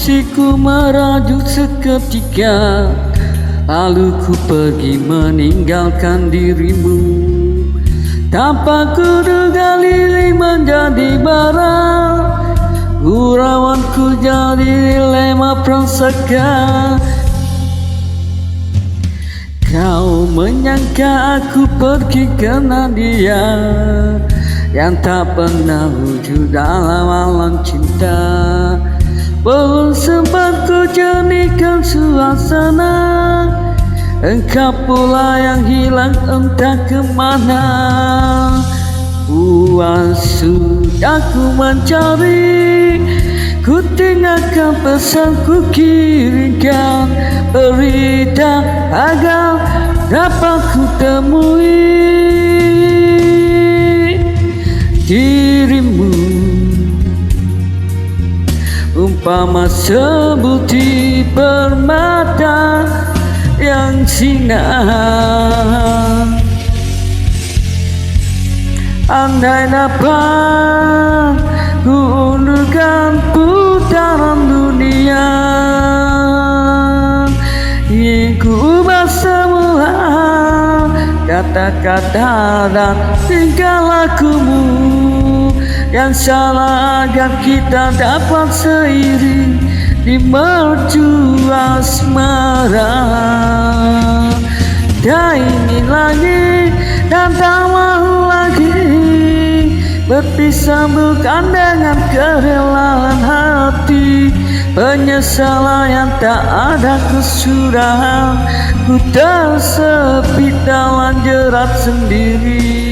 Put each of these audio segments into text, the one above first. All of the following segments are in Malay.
Emosiku merajuk seketika. Lalu ku pergi meninggalkan dirimu. Tanpa kuduga lili menjadi bara Gurauanku jadi dilema prasaka Kau menyangka aku pergi kerana dia Yang tak pernah wujud dalam alam cinta Belum sempat ku jernihkan suasana Engkau pula yang hilang entah kemana. Puas sudah ku mencari Ku tinggalkan pesan ku kirimkan. Berita agar dapat ku temui Dirimu Umpama sebuti permata yang sinar. Andai dapat ku undurkan putaran dunia Ingin ku ubah semula kata-kata dan tingkah lakumu Yang salah agar kita dapat seiring di mercu asmara? Tak ingin lagi dan tak mahu lagi Berpisah bukan dengan kerelaan hati. Penyesalan yang tak ada kesudahan Ku tersepit dalam jerat sendiri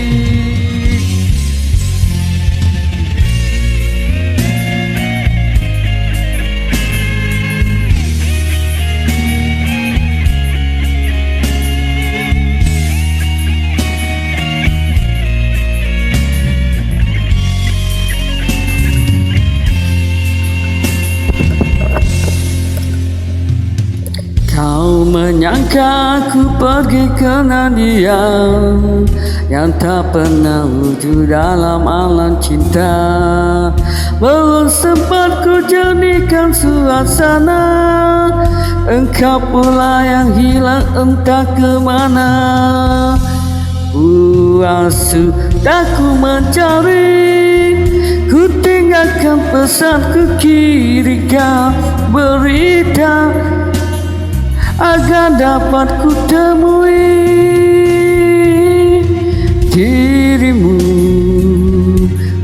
menyangka aku pergi kerana dia Yang tak pernah wujud dalam alam cinta. Belum sempat ku jernihkan suasana Engkau pula yang hilang entah kemana Puas sudah ku mencari Ku tinggalkan pesan ku kirimkan berita agar dapat ku temui dirimu.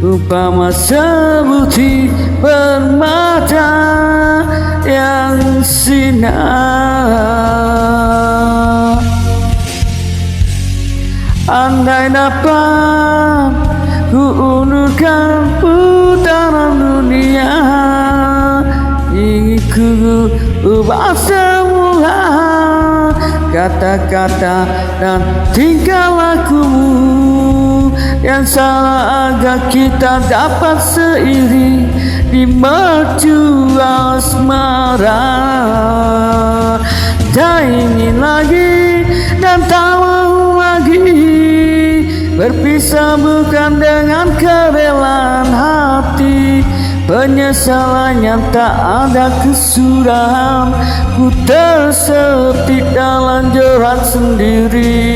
Umpama sebuti permata yang sinar. Andai dapat ku undurkan putaran dunia ingin ku ubah semula kata-kata dan tingkah lakumu yang salah agar kita dapat seiring di mercu asmara. Tak ingin lagi dan tak mau lagi berpisah bukan dengan kerelaan hati. Penyesalan yang tak ada kesudahan Ku tersepit dalam jerat sendiri